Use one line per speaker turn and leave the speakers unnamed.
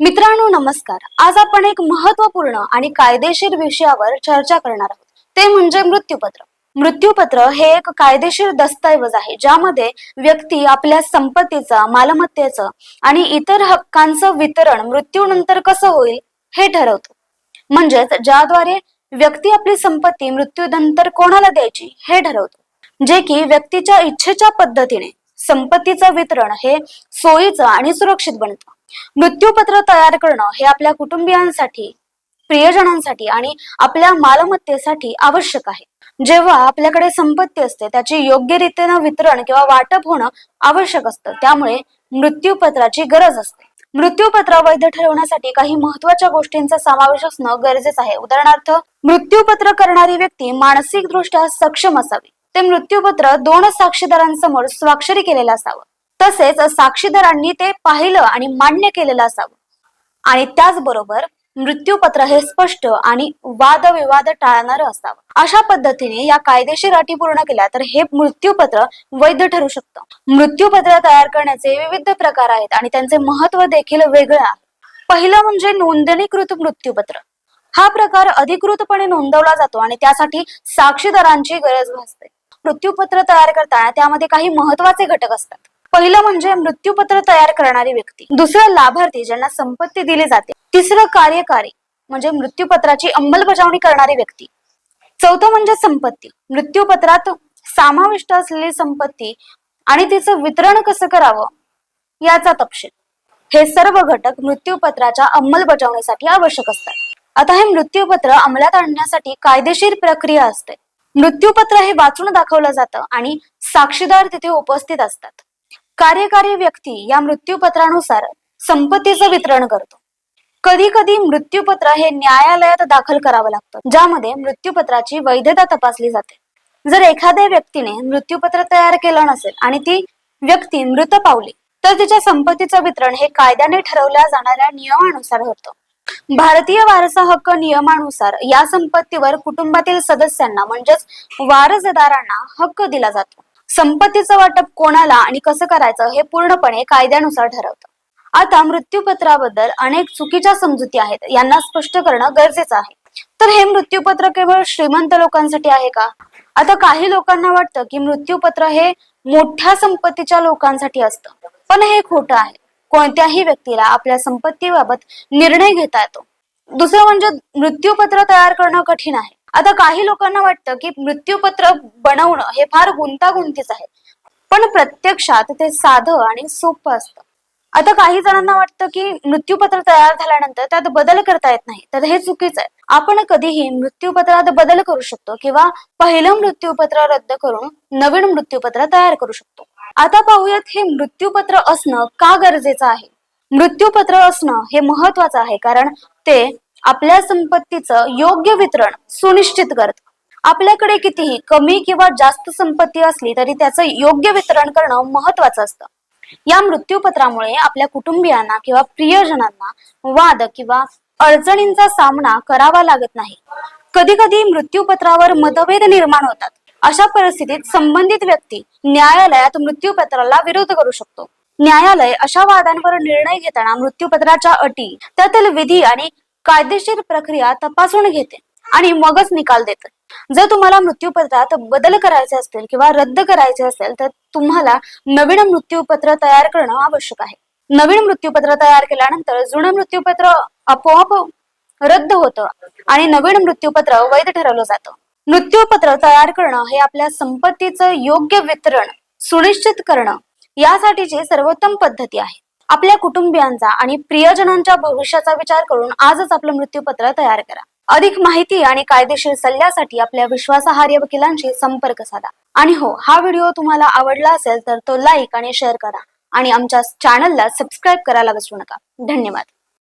मित्रांनो नमस्कार. आज आपण एक महत्त्वपूर्ण आणि कायदेशीर विषयावर चर्चा करणार आहोत. ते म्हणजे मृत्यूपत्र. मृत्यूपत्र हे एक कायदेशीर दस्तऐवज आहे ज्यामध्ये व्यक्ती आपल्या संपत्तीचा मालमत्तेचं आणि इतर हक्कांचं वितरण मृत्यूनंतर कसं होईल हे ठरवतो. म्हणजेच ज्याद्वारे व्यक्ती आपली संपत्ती मृत्यूनंतर कोणाला द्यायची हे ठरवतो. जे की व्यक्तीच्या इच्छेच्या पद्धतीने संपत्तीचं वितरण हे सोयीचं आणि सुरक्षित बनतं. मृत्यूपत्र तयार करणं हे आपल्या कुटुंबियांसाठी प्रियजनांसाठी आणि आपल्या मालमत्तेसाठी आवश्यक आहे. जेव्हा आपल्याकडे संपत्ती असते त्याची योग्य रीतीनं वितरण किंवा वाटप होणं आवश्यक असतं त्यामुळे मृत्यूपत्राची गरज असते. मृत्यूपत्र वैध ठरवण्यासाठी काही महत्त्वाच्या गोष्टींचा समावेश असणं गरजेचं आहे. उदाहरणार्थ मृत्यूपत्र करणारी व्यक्ती मानसिक दृष्ट्या सक्षम असावी. ते मृत्यूपत्र दोन साक्षीदारांसमोर स्वाक्षरी केलेलं असावं. तसेच साक्षीदारांनी ते पाहिलं आणि मान्य केलेलं असावं. आणि त्याचबरोबर मृत्यूपत्र हे स्पष्ट आणि वादविवाद टाळणार असावं. अशा पद्धतीने या कायदेशीर अटी पूर्ण केल्या तर हे मृत्यूपत्र वैध ठरू शकतं. मृत्यूपत्र तयार करण्याचे विविध प्रकार आहेत आणि त्यांचे महत्त्व देखील वेगळे आहे. पहिलं म्हणजे नोंदणीकृत मृत्यूपत्र. हा प्रकार अधिकृतपणे नोंदवला जातो आणि त्यासाठी साक्षीदारांची गरज भासते. मृत्यूपत्र तयार करताना त्यामध्ये काही महत्त्वाचे घटक असतात. पहिलं म्हणजे मृत्यूपत्र तयार करणारी व्यक्ती. दुसरं लाभार्थी ज्यांना संपत्ती दिली जाते. तिसरं कार्यकारी म्हणजे मृत्यूपत्राची अंमलबजावणी करणारी व्यक्ती. चौथं म्हणजे संपत्ती. मृत्यूपत्रात समाविष्ट असलेली संपत्ती आणि तिचं वितरण कसं करावं याचा तपशील. हे सर्व घटक मृत्यूपत्राच्या अंमलबजावणीसाठी आवश्यक असतात. आता हे मृत्यूपत्र अंमलात आणण्यासाठी कायदेशीर प्रक्रिया असते. मृत्यूपत्र हे वाचून दाखवलं जातं आणि साक्षीदार तिथे उपस्थित असतात. कार्यकारी व्यक्ती या मृत्यूपत्रानुसार संपत्तीचं वितरण करतो. कधी कधी मृत्यूपत्र हे न्यायालयात दाखल करावं लागतं ज्यामध्ये मृत्यूपत्राची वैधता तपासली जाते. जर एखाद्या व्यक्तीने मृत्यूपत्र तयार केलं नसेल आणि ती व्यक्ती मृत पावली तर तिच्या संपत्तीचं वितरण हे कायद्याने ठरवल्या जाणाऱ्या नियमानुसार होतं. भारतीय वारसा हक्क नियमानुसार या संपत्तीवर कुटुंबातील सदस्यांना म्हणजेच वारसदारांना हक्क दिला जातो. संपत्तीचं वाटप कोणाला आणि कसं करायचं हे पूर्णपणे कायद्यानुसार ठरवतं. आता मृत्यूपत्राबद्दल अनेक चुकीच्या समजुती आहेत यांना स्पष्ट करणं गरजेचं आहे. तर हे मृत्यूपत्र केवळ श्रीमंत लोकांसाठी आहे का? आता काही लोकांना वाटतं की मृत्यूपत्र हे मोठ्या संपत्तीच्या लोकांसाठी असतं. पण हे खोटं आहे. कोणत्याही व्यक्तीला आपल्या संपत्तीबाबत निर्णय घेता येतो. दुसरं म्हणजे मृत्यूपत्र तयार करणं कठीण आहे. आता काही लोकांना वाटतं की मृत्यूपत्र बनवणं हे फार गुंतागुंतीच आहे. पण प्रत्यक्षात ते साधं आणि सोपं असतं. आता काही जणांना वाटतं की मृत्यूपत्र तयार झाल्यानंतर त्यात बदल करता येत नाही. तर हे चुकीचं आहे. आपण कधीही मृत्यूपत्रात बदल करू शकतो किंवा पहिलं मृत्यूपत्र रद्द करून नवीन मृत्यूपत्र तयार करू शकतो. आता पाहूयात हे मृत्यूपत्र असणं का गरजेचं आहे? मृत्यूपत्र असणं हे महत्वाचं आहे कारण ते आपल्या संपत्तीचं योग्य वितरण सुनिश्चित करत. आपल्याकडे कितीही कमी किंवा जास्त संपत्ती असली तरी त्याचं योग्य वितरण करणं महत्वाचं असतं. या मृत्यूपत्रामुळे आपल्या कुटुंबियांना किंवा प्रियजनांना वाद किंवा अडचणींचा सामना करावा लागत नाही. कधी कधी मृत्यूपत्रावर मतभेद निर्माण होतात. अशा परिस्थितीत संबंधित व्यक्ती न्यायालयात मृत्यूपत्राला विरोध करू शकतो. न्यायालय अशा वादांवर निर्णय घेताना मृत्यूपत्राच्या अटी त्यातील विधी आणि कायदेशीर प्रक्रिया तपासून घेते आणि मगच निकाल देते. जर तुम्हाला मृत्यूपत्रात बदल करायचे असतील किंवा रद्द करायचे असेल तर तुम्हाला नवीन मृत्यूपत्र तयार करणं आवश्यक आहे. नवीन मृत्यूपत्र तयार केल्यानंतर जुनं मृत्यूपत्र आपोआप रद्द होतं आणि नवीन मृत्यूपत्र वैध ठरवलं जातं. मृत्यूपत्र तयार करणं हे आपल्या संपत्तीचं योग्य वितरण सुनिश्चित करणं यासाठीची सर्वोत्तम पद्धती आहे. आपल्या कुटुंबियांचा आणि प्रियजनांच्या भविष्याचा विचार करून आजच आपलं मृत्यूपत्र तयार करा. अधिक माहिती आणि कायदेशीर सल्ल्यासाठी आपल्या विश्वासार्ह वकिलांशी संपर्क साधा. आणि हो हा व्हिडिओ तुम्हाला आवडला असेल तर तो लाईक आणि शेअर करा. आणि आमच्या चॅनलला सबस्क्राईब करायला विसरू नका. धन्यवाद.